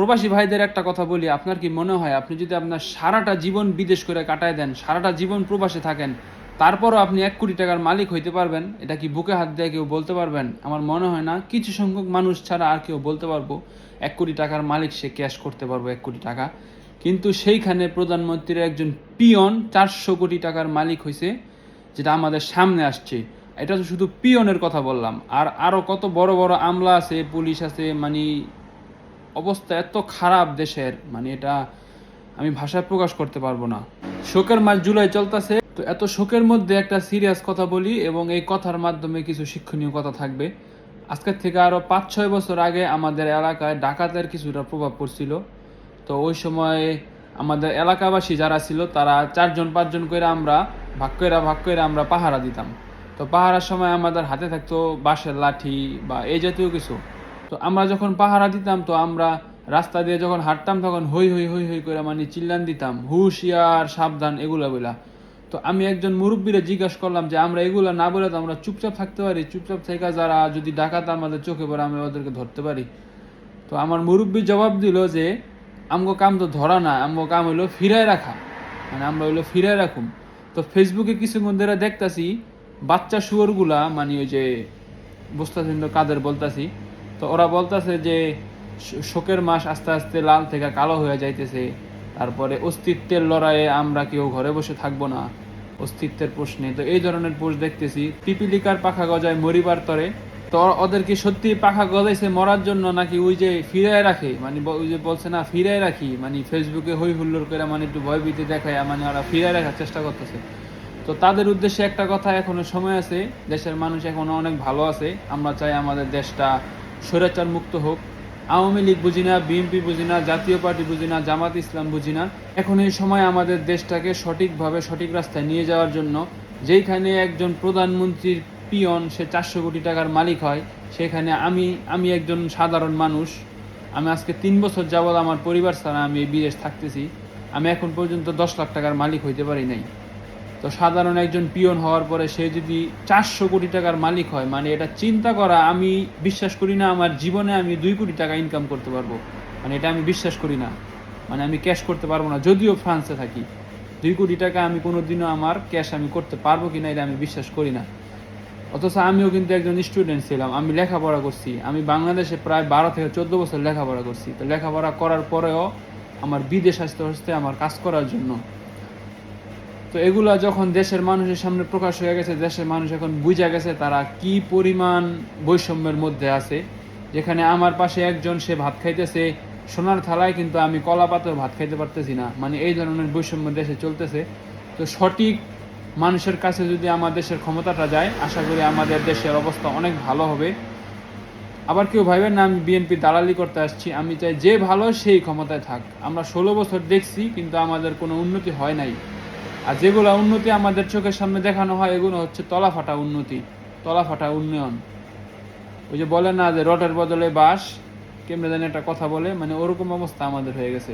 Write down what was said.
প্রবাসী ভাইদের একটা কথা বলি, আপনার কি মনে হয়, আপনি যদি আপনার সারাটা জীবন বিদেশ করে কাটায় দেন, সারাটা জীবন প্রবাসে থাকেন, তারপরও আপনি এক কোটি টাকার মালিক হইতে পারবেন? এটা কি বুকে হাত দিয়ে কেউ বলতে পারবেন? আমার মনে হয় না, কিছু সংখ্যক মানুষ ছাড়া আর কেউ বলতে পারব, এক কোটি টাকার মালিক সে ক্যাশ করতে পারব এক কোটি টাকা। কিন্তু সেইখানে প্রধানমন্ত্রীর একজন পিয়ন চারশো কোটি টাকার মালিক হয়েছে যেটা আমাদের সামনে আসছে। এটা তো শুধু পিয়নের কথা বললাম, আর আরও কত বড় বড় আমলা আছে, পুলিশ আছে মানে অবস্থা এত খারাপ দেশের মানে এটা আমি ভাষায় প্রকাশ করতে পারব না। শোকের মাস জুলাই চলতেছে, তো এত শোকের মধ্যে একটা সিরিয়াস কথা বলি এবং এই কথার মাধ্যমে কিছু শিক্ষণীয় কথা থাকবে। আজকের থেকে আরও পাঁচ ছয় বছর আগে আমাদের এলাকায় ডাকাতের কিছুটা প্রভাব পড়ছিল। তো ওই সময় আমাদের এলাকাবাসী যারা ছিল, তারা চারজন, পাঁচজন করে আমরা, ভাগ করে ভাগ করে আমরা পাহারা দিতাম। তো পাহারার সময় আমাদের হাতে থাকতো বাঁশের লাঠি বা এই জাতীয় কিছু। তো আমরা যখন পাহারা দিতাম, তো আমরা রাস্তা দিয়ে যখন হাঁটতাম, তখন হই হই হই হই করে মানে চিল্লান দিতাম, হুশিয়ার, সাবধান, এগুলা বলা তো আমি একজন মুরব্বীরে জিজ্ঞাসা করলাম যে, আমরা এগুলা না বলে তো আমরা চুপচাপ থাকতে পারি? চুপচাপ থেকে যারা যদি ডাকাত আমাদের চোখে পড়ে, আমরা ওদেরকে ধরতে পারি? তো আমার মুরব্বী জবাব দিল যে, আমগো কাম তো ধরা না, আমগো কাম হইল ফিরায় রাখা। মানে আমরা হইল ফিরায় রাখুম। তো ফেসবুকে কিছুক্ষণ ধরে দেখতাছি, বাচ্চা শুয়োরগুলা মানে ওই যে বুঝতেছেন কাদের বলতাছি তো ওরা বলতাছে যে শোকের মাস আস্তে আস্তে লাল থেকে কালো হয়ে যাইতেছে। তারপরে অস্তিত্বের লড়াইয়ে আমরা কেউ ঘরে বসে থাকব না, অস্তিত্বের প্রশ্নে। তো এই ধরনের পোস্ট দেখতেছি। পিপিলিকার পাখা গজায় মরিবার তরে। তো ওদের কি সত্যি পাখা গজাইছে মরার জন্য নাকি ওই যে ফিরায় রাখে? মানে ওই যে বলছে না, ফিরায় রাখি। মানে ফেসবুকে হই হুল্লোড় করে মানে একটু ভয় ভীতি দেখায় মানে ওরা ফিরায় রাখার চেষ্টা করতেছে। তো তাদের উদ্দেশ্যে একটা কথা এখনও সময় আছে। দেশের মানুষ এখনও অনেক ভালো আছে। আমরা চাই আমাদের দেশটা স্বৈরাচার মুক্ত হোক, আওয়ামী লীগ বুঝি না, বিএনপি বুঝি না, জাতীয় পার্টি বুঝি না, জামাত ইসলাম বুঝি না, এখন এই সময় আমাদের দেশটাকে সঠিকভাবে সঠিক রাস্তায় নিয়ে যাওয়ার জন্য যেইখানে একজন প্রধানমন্ত্রীর পিয়ন, সে চারশো কোটি টাকার মালিক হয়, সেখানে আমি আমি একজন সাধারণ মানুষ। আমি আজকে তিন বছর যাবৎ আমার পরিবার ছাড়া আমি বিদেশ থাকতেছি। আমি এখন পর্যন্ত দশ লাখ টাকার মালিক হইতে পারি নাই। তো সাধারণ একজন পিয়ন হওয়ার পরে সে যদি চারশো কোটি টাকার মালিক হয় মানে এটা চিন্তা করা আমি বিশ্বাস করি না আমার জীবনে আমি দুই কোটি টাকা ইনকাম করতে পারব। মানে এটা আমি বিশ্বাস করি না। মানে আমি ক্যাশ করতে পারব না। যদিও ফ্রান্সে থাকি। দুই কোটি টাকা আমি কোনো দিনও আমার ক্যাশ আমি করতে পারব কি না এটা আমি বিশ্বাস করি না। অথচ আমিও কিন্তু একজন স্টুডেন্ট ছিলাম। আমি লেখাপড়া করছি। আমি বাংলাদেশে প্রায় বারো থেকে চোদ্দ বছর লেখাপড়া করছি। তো লেখাপড়া করার পরেও আমার বিদেশ আসতে আসতে আমার কাজ করার জন্য তো এগুলা যখন দেশের মানুষের সামনে প্রকাশ হয়ে গেছে, দেশের মানুষ এখন বুঝা গেছে তারা কি পরিমাণ বৈষম্যের মধ্যে আছে। যেখানে আমার পাশে একজন, সে ভাত খাইতেছে, সোনার থালায় কিন্তু আমি কলা পাতেও ভাত খাইতে পারতেছি না। মানে এই ধরনের বৈষম্য দেশে চলতেছে। তো সঠিক মানুষের কাছে যদি আমার দেশের ক্ষমতাটা যায়, আশা করি আমাদের দেশের অবস্থা অনেক ভালো হবে। আবার কেউ ভাইবেন না, আমি বিএনপি দালালি করতে আসছি, আমি চাই যে ভালো সেই ক্ষমতায় থাক। আমরা ষোলো বছর দেখছি, কিন্তু আমাদের কোনো উন্নতি হয় নাই। আর যেগুলো উন্নতি আমাদের চোখের সামনে দেখানো হয়, এগুলো হচ্ছে তলাফাটা উন্নতি, তলাফাটা উন্নয়ন। ওই যে বলে না যে রটের বদলে বাস কেমনে জানি একটা কথা বলে মানে ওরকম অবস্থা আমাদের হয়ে গেছে।